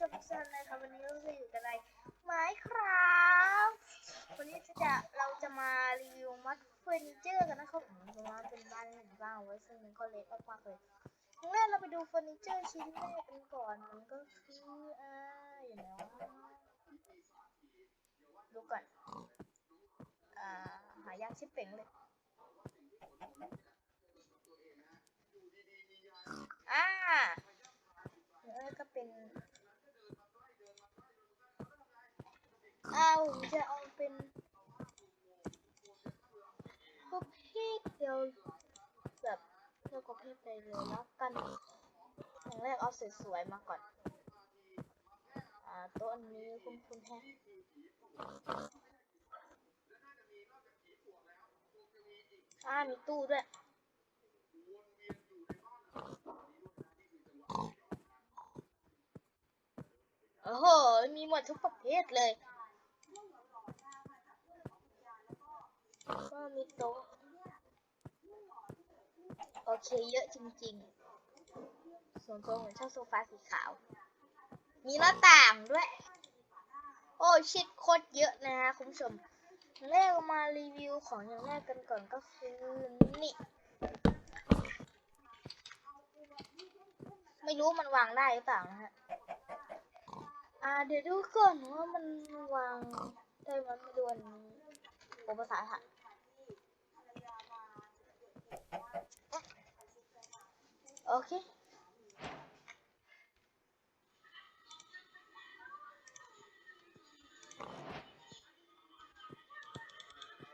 ชมทุกท่านนะครับวันนี้เราจะอยู่กันในไม้ครับวันนี้จะเราจะมารีวิวมัดเฟอร์นิเจอร์กันนะครับผมเพราะว่าเป็นบ้านหนึ่งบ้านไว้ซึ่งมันก็เล็กมากๆเลยครั้งแรกเราไปดูเฟอร์นิเจอร์ชิ้นแรกกันก่อนมันก็คืออ่าอยู่ไหนวะดูก่อนอ่าหายากชิบเป่งเลยอ่าแล้วก็เป็น เอาจะเอาเป็นประเภทเดียวแบบเลือกประเภทไปเลยแล้วกันอย่างแรกเอาสวยๆมาก่อน อ่าโต๊ะอันนี้คุณคุณแฮะอ่ามีตู้ด้วยโอ้โห มีหมดทุกประเภทเลย ก็มีโต๊ะ โอเคเยอะจริงๆ ส่วนตัวผมชอบโซฟาสีขาว มีหน้าต่างด้วย โอ้ชิดโคตรเยอะนะฮะคุณผู้ชมแรกเรามารีวิวของอย่างแรกกันก่อนก็คือนี่ ไม่รู้มันวางได้หรือเปล่านะฮะอ่าเดี๋ยวดูก่อนว่ามันวางได้ไหมไม่ดูอันนี้โอภาษาไท โอเค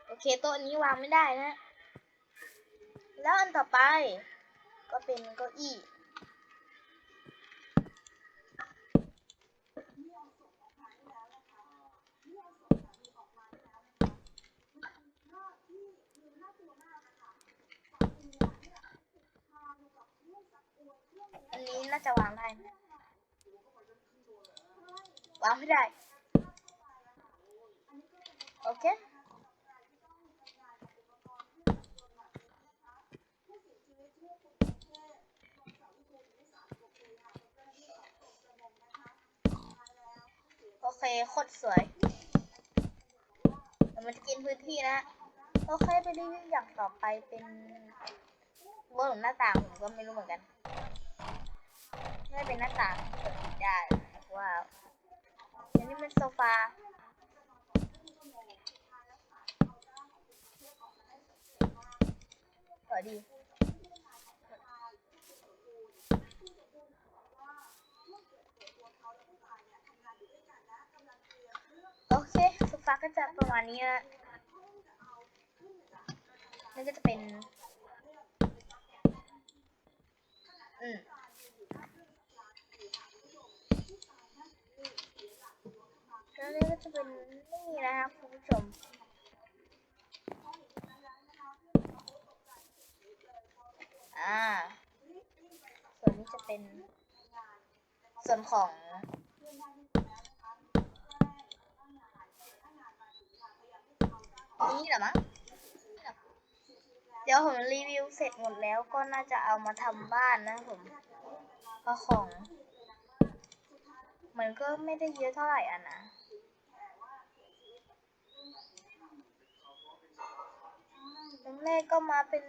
โอเคโต๊ะนี้วางไม่ได้นะ แล้วอันต่อไป ก็เป็นเก้าอี้ อันนี้น่าจะวางได้ไหมวางไม่ได้ โอเคโอเคโคตรสวยแต่มันจะกินพื้นที่นะ โอเค ไปรีวิวอย่างต่อไปเป็นบนหน้าต่างผมก็ไม่รู้เหมือนกัน ไม่เป็นหน้าต่างเปิดได้ว้าวอันนี้เป็นโซฟาสวยดีโอเคโซฟาก็จะประมาณนี้นะนี่ก็จะเป็น อืม แล้วนี่ก็จะเป็นนี่นะครับคุณผู้ชมอ่า ส่วนนี้จะเป็น ส่วนของนี่เหรอมั้งเดี๋ยวผมรีวิวเสร็จหมดแล้วก็น่าจะเอามาทำบ้านนะผมเพราะของ มันก็ไม่ได้เยอะเท่าไหร่อะนะ ตรงแรกก็มาเป็น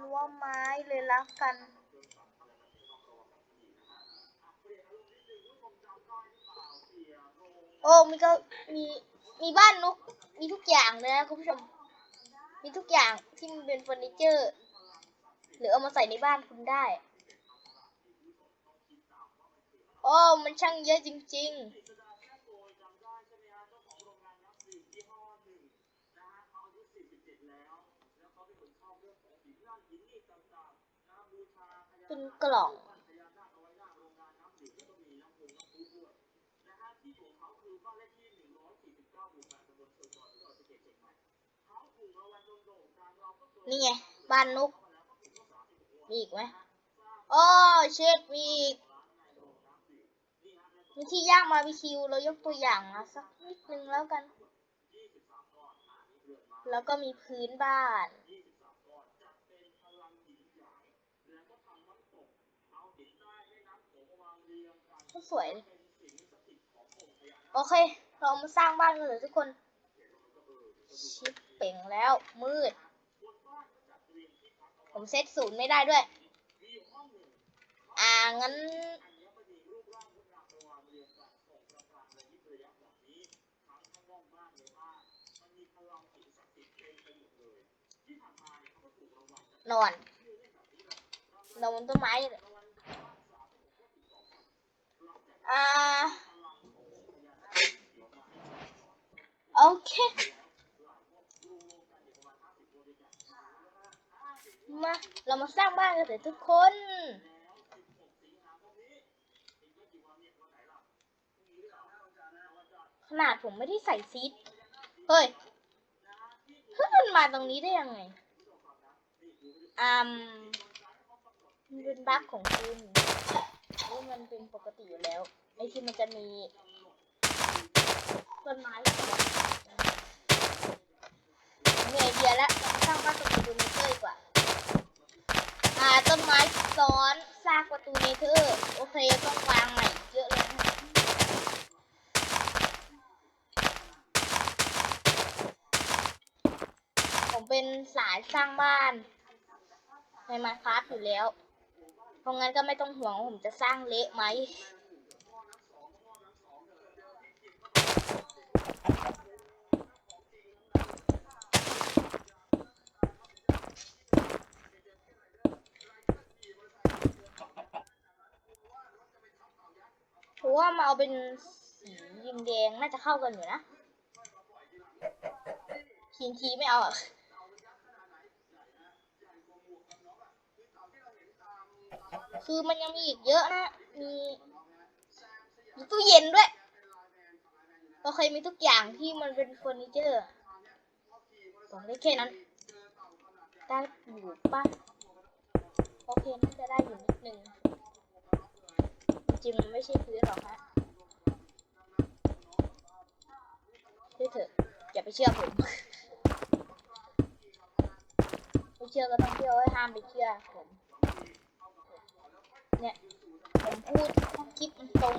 รั้วไม้เลยละกัน โอ้มีก็มีมีบ้านนุกมีทุกอย่างเลยนะคุณผู้ชม มีทุกอย่างที่มันเป็นเฟอร์นิเจอร์ หรือเอามาใส่ในบ้านคุณได้ โอ้ มันช่างเยอะจริง ๆ เป็นกล่อง นี่ไง บ้านนุก มีอีกไหมโอ้เช็ดมีอีกมีที่ย่างมาบิคิว เรายกตัวอย่างมาสักนิดนึงแล้วกัน แล้วก็มีพื้นบ้าน อสวยเลยโอเค เรามาสร้างบ้านกันเลยทุกคน ชิปเป่งแล้วมืด ผมเซตศูนย์ไม่ได้ด้วย อ่า งั้น นอน นอนบนต้นไม้เลย อ่าโอเค มา เรามาสร้างบ้านกันเถอะทุกคนขนาดผมไม่ได้ใส่ซีดเฮ้ยเฮ้ยมันมาตรงนี้ได้ยังไงอืมมันเป็นบั๊กของคุณ นี่มันเป็นปกติอยู่แล้วไอ้ที่มันจะมีต้นไม้มีไอเดียแล้วสร้างบ้านประตูเนเธอร์ดีกว่า อ่าต้นไม้ซ้อนสร้างประตูเนเธอร์โอเคต้องวางใหม่เยอะเลยนะผมเป็นสายสร้างบ้านในมาคราฟอยู่แล้ว ราะงั้นก็ไม่ต้องห่วงว่าผมจะสร้างเละไหมเพราะว่ามาเอาเป็นสียิงแดงน่าจะเข้ากันอยู่นะทีนทีไม่เอาอะ คือมันยังมีอีกเยอะนะ มีมีตู้เย็นด้วยเราเคยมีทุกอย่างที่มันเป็นเฟอร์นิเจอร์บอกได้แค่นั้น ได้อยู่ปะโอเคน่าจะได้อยู่นิดนึงจริงมันไม่ใช่พื้นหรอกฮะเชื่อเถอะอย่าไปเชื่อผมไม่เชื่อก็ต้องเชื่อไว้ห้ามไปเชื่อผม เนี่ยผมพูดคลิปมันตรง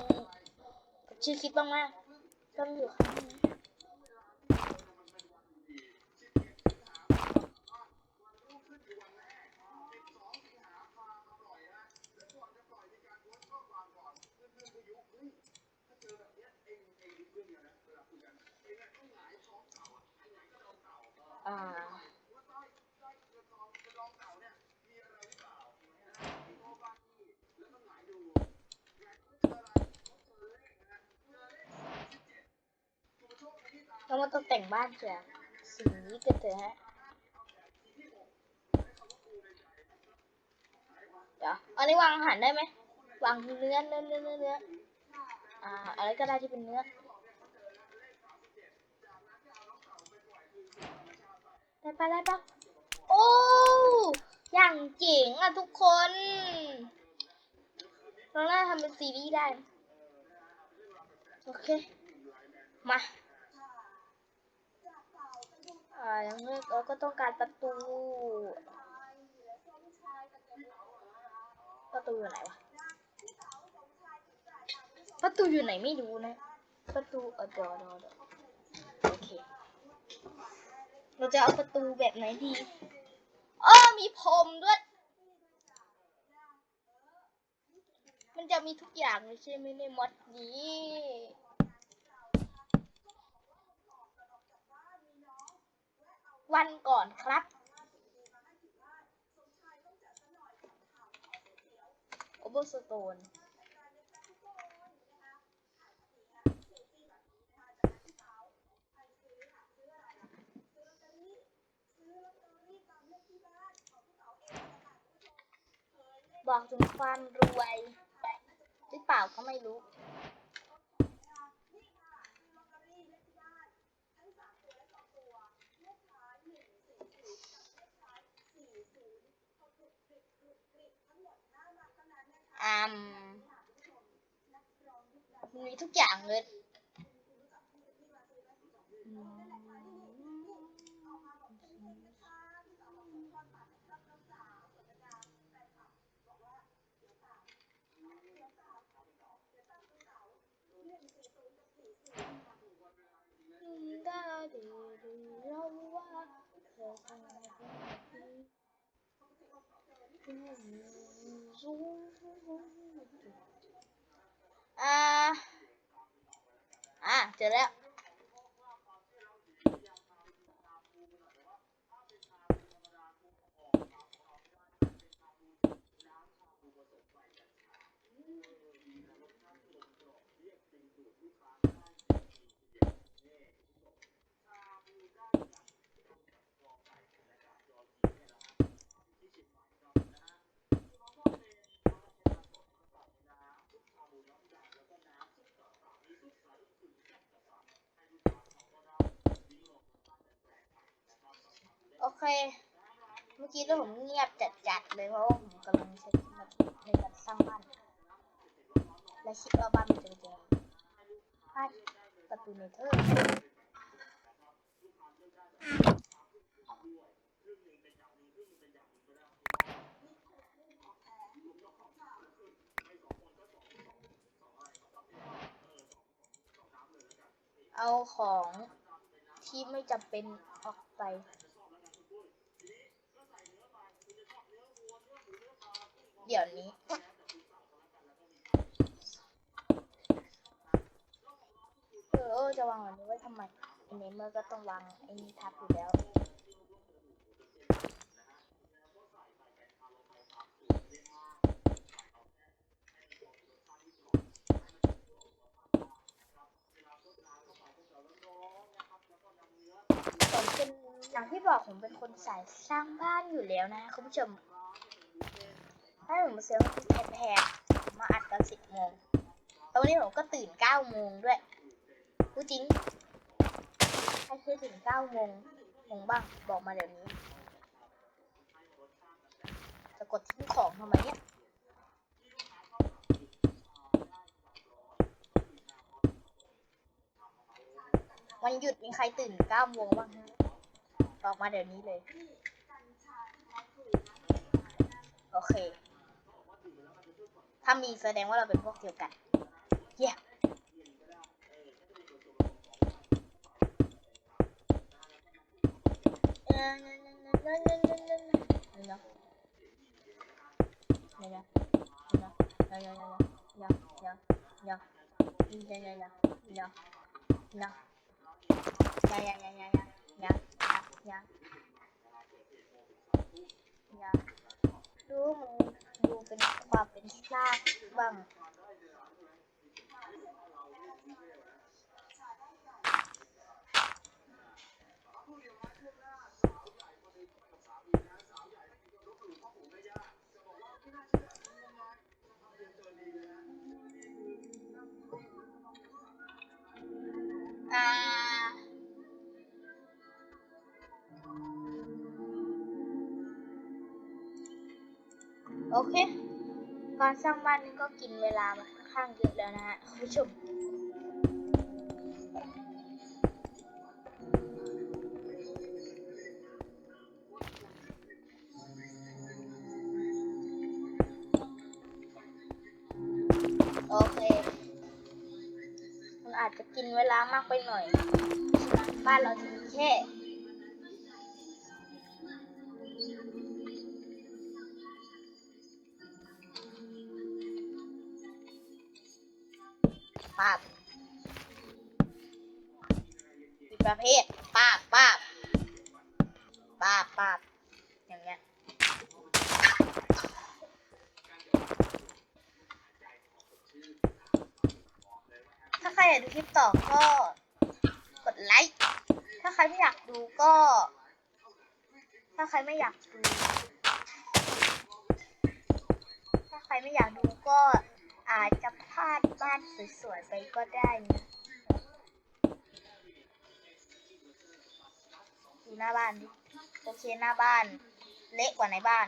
กับชื่อคลิปบ้างมากต้องอยู่ข้างนี้อ่า เรามาตกแต่งบ้านเชียสีนี้กันเถอะฮะเดี๋ยวอันนี้วางอาหารได้ไหมวางเนื้อเนื้อเนื้อเนื้อเนื้ออ่าอะไรก็ได้ที่เป็นเนื้อได้ปะได้ปะโอ้อย่างเจ๋งอะทุกคนเราน่าทำเป็นซีรีส์ได้ โอเค มา อ่าอย่างแรกเราก็ต้องการประตู ประตูอยู่ไหนวะ ประตูอยู่ไหนไม่รู้นะ ประตูเออเดี๋ยวเดี๋ยวเดี๋ยวโอเค เราจะเอาประตูแบบไหนดีอ้อมีพรมด้วย มันจะมีทุกอย่างเลยใช่ไหมในมอดนี้ วันก่อนครับ โอเบอร์สโตนบอกถึงความรวย หรือเปล่าก็ไม่รู้ อืมมีทุกอย่างเลยดาดีดีเว่าเธอคงไม่ อ่า อ่าเจอแล้ว โอเค เมื่อกี้แล้วผมเงียบจัดๆเลยเพราะว่าผมกำลังใช้มาในการสร้างบ้าน และคิดว่าบ้านมันจะเป็นยังบ้านประตูเนเธอร์เอาของที่ไม่จำเป็นออกไป เดี๋ยวนี้ เออจะวางแบบนี้ไว้ทำไมอันนี้เมื่อก็ต้องวางไอ้นี่ทับอยู่แล้วผมเป็นอย่างที่บอกผมเป็นคนสายสร้างบ้านอยู่แล้วนะคุณผู้ชม ให้ผมมาซื้อมแพงมาอัดกันสิบโมงตอนนี้ผมก็ตื่นเก้าโมงด้วยกูจริงใครเคยตื่นเก้าโมงโมงบ้างบอกมาเดี๋ยวนี้ จะกดทิ้งของทำไมเนี่ยวันหยุดมีใครตื่นเก้าโมงบ้างบอกมาเดี๋ยวนี้เลย โอเค ถ้ามีแสดงว่าเราเป็นพวกเดียวกันเย้ดูมึง ดูเป็นความเป็นซาบ้างอ่า โอเค การสร้างบ้านนี่ก็กินเวลามาค่อนข้างเยอะแล้วนะฮะคุณผู้ชมโอเคมันอาจจะกินเวลามากไปหน่อย บ้านเราจะมีแค่ ประเภทปาบปาบปาบปาบอย่างเงี้ยถ้าใครอยากดูคลิปต่อก็กดไลค์ ถ้าใครไม่อยากดูก็ ถ้าใครไม่อยากดู ถ้าใครไม่อยากดูก็อาจจะพลาดบ้านสวยๆไปก็ได้นะ หน้าบ้านดิโอเคหน้าบ้าน เละกว่าในบ้าน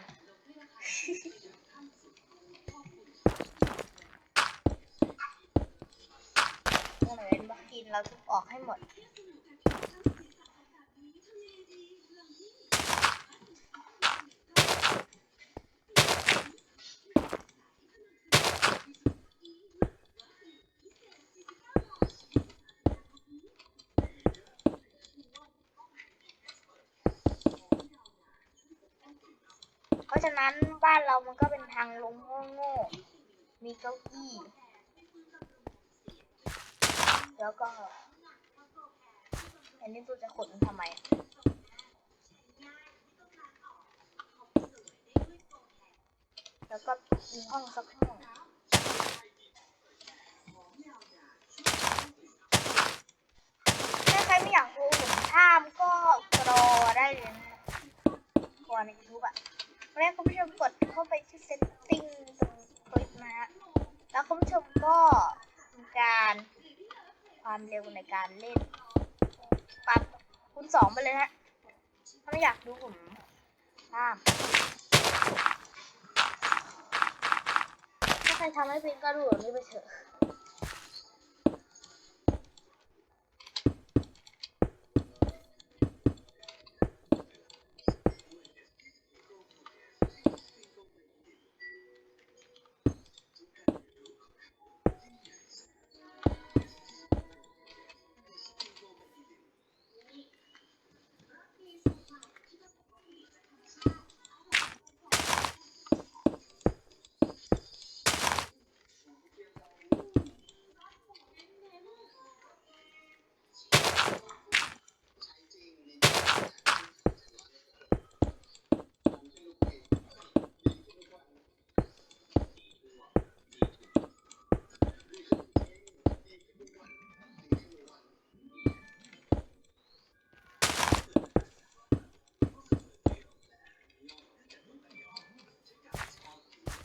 ตรงไหนเป็นบล็อกกินเราทุบออกให้หมดะฉะนั้นบ้านเรามันก็เป็นทางลงโง่ๆมีเก้าอี้แล้วก็ อันนี้ตัวจะขนทำไมแล้วก็มีห้องสักห้องถ้าใครไม่อยากดูผมท่ามก็กรอได้เลยนะกรอในยูทูบอะ แรกคุณผู้ชมกดเข้าไปที่ setting ตรงคลิปนะฮะแล้วคุณผู้ชมก็ทำการความเร็วในการเล่นปรับคูณสองไปเลยฮะถ้าไม่อยากดูผมท่ามถ้าใครทำให้เป็นก็ดูแบบนี้ไปเถอะ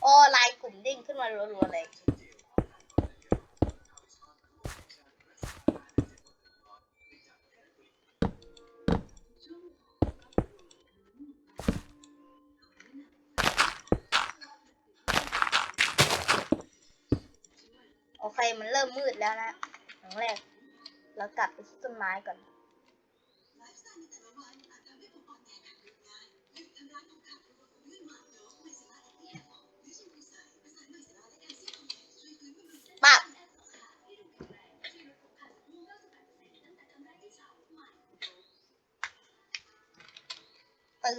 อ้ไลน์กลุ่มเด้งขึ้นมารัวๆเลย โอเค มันเริ่มมืดแล้วนะอย่างแรก เรากลับไปที่ต้นไม้ก่อน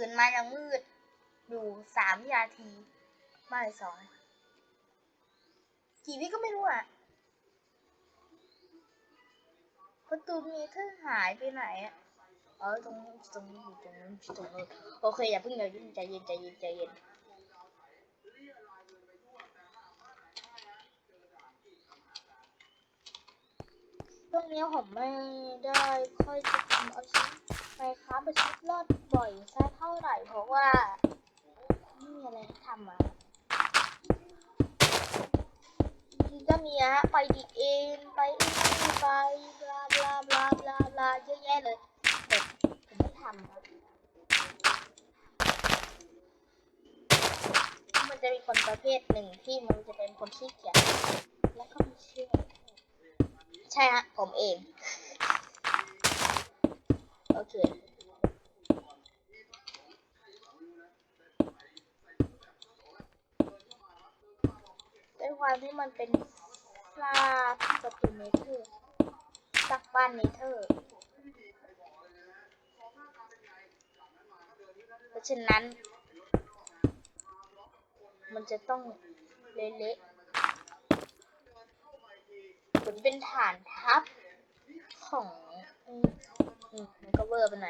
ตื่นมายังมืด อยู่สามวินาทีไม่สองกี่วิก็ไม่รู้อะประตูมีเธอหายไปไหนอะเออตรงนี้ตรงนี้อยู่ตรงนี้ตรงนู้นโอเคอย่าเพิ่งอย่าเพิ่งใจเย็นใจเย็นใจเย็น ช่วงนี้ผมไม่ได้ค่อยจะทำอาชีพไปค้าปชิดรอดบ่อยสักเท่าไหร่เพราะว่าไม่มีอะไรทำอะก็มีอะฮะไปดีเอ็นไปอีนี่ไปบลาบลาบลาบลาบลาเยอะแยะเลยแต่ผมไม่ทำอะมันจะมีคนประเภทหนึ่งที่มันจะเป็นคนขี้เกียจ ช่ฮะ ผมเอง โอเค ด้วยความที่มันเป็นซากสตูเนเธอร์ซากบ้านเนเธอร์เพราะฉะนั้น มันจะต้องเละๆผมเป็นฐาน ทัพของอืมมันก็เวอร์ไปไหน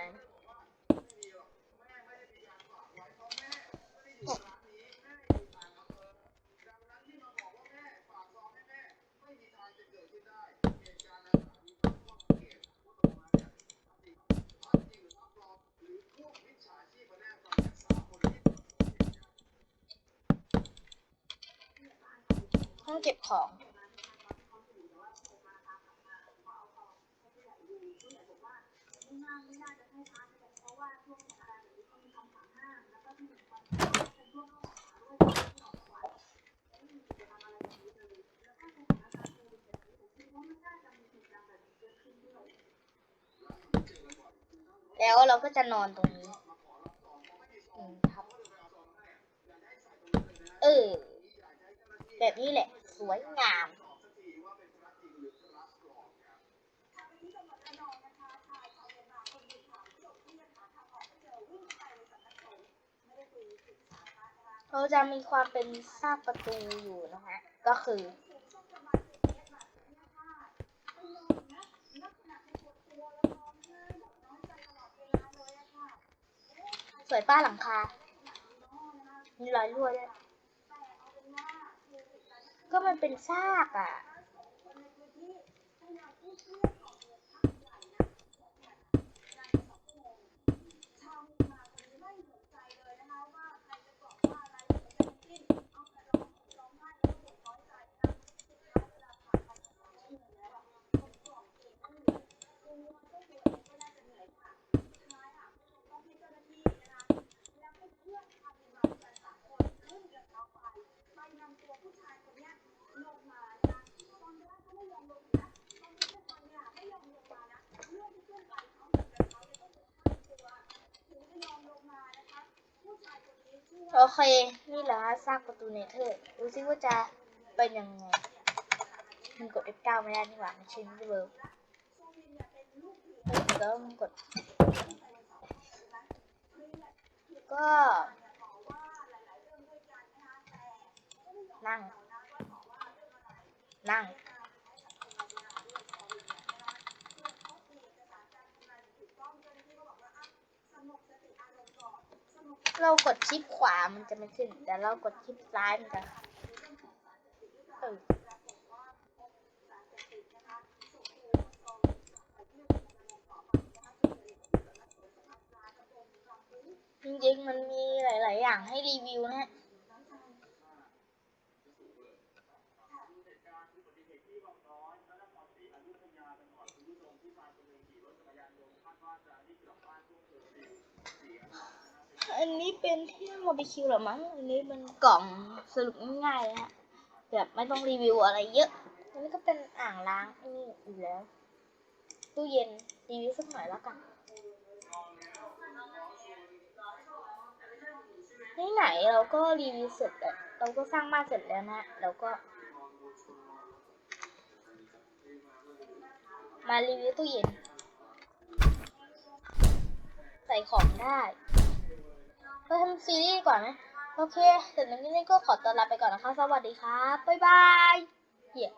ห้องเก็บของ แล้วเราก็จะนอนตรงนี้ครับเออ แบบนี้แหละ สวยงาม เราจะมีความเป็นซากประตูอยู่นะฮะ ก็คือสวยป้าหลังคา มีรอยรั่วด้วย ก็มันเป็นซากอะ โอเค นี่แหละฮะซากประตูเนเธอร์ดูซิว่าจะเป็นยังไง มันกด F9 ไม่ได้นี่หว่ามันใช้ไม่เวิร์กแล้วมันกด ก็ นั่ง นั่ง เรากดชิปขวามันจะไม่ขึ้น แต่เรากดชิปซ้ายมันจะเออจริงๆ มันมีหลาย ๆ อย่างให้รีวิวนะ อันนี้เป็นที่บาร์บีคิวหรอมั้ง อันนี้เป็นกล่องสรุปง่ายๆเลยฮะแบบไม่ต้องรีวิวอะไรเยอะอันนี้ก็เป็นอ่างล้างนี่อยู่แล้ว ตู้เย็นรีวิวสักหน่อยแล้วกันที่ไหนเราก็รีวิวเสร็จแล้วเราก็สร้างบ้านเสร็จแล้วนะเราก็ มารีวิวตู้เย็น ใส่ของได้ก็ทำซีรีส์ดีกว่าไหมโอเคเสร็จแล้วนี่ก็ขอตัวลาไปก่อนนะคะ สวัสดีครับ บ๊ายบายเหี้ย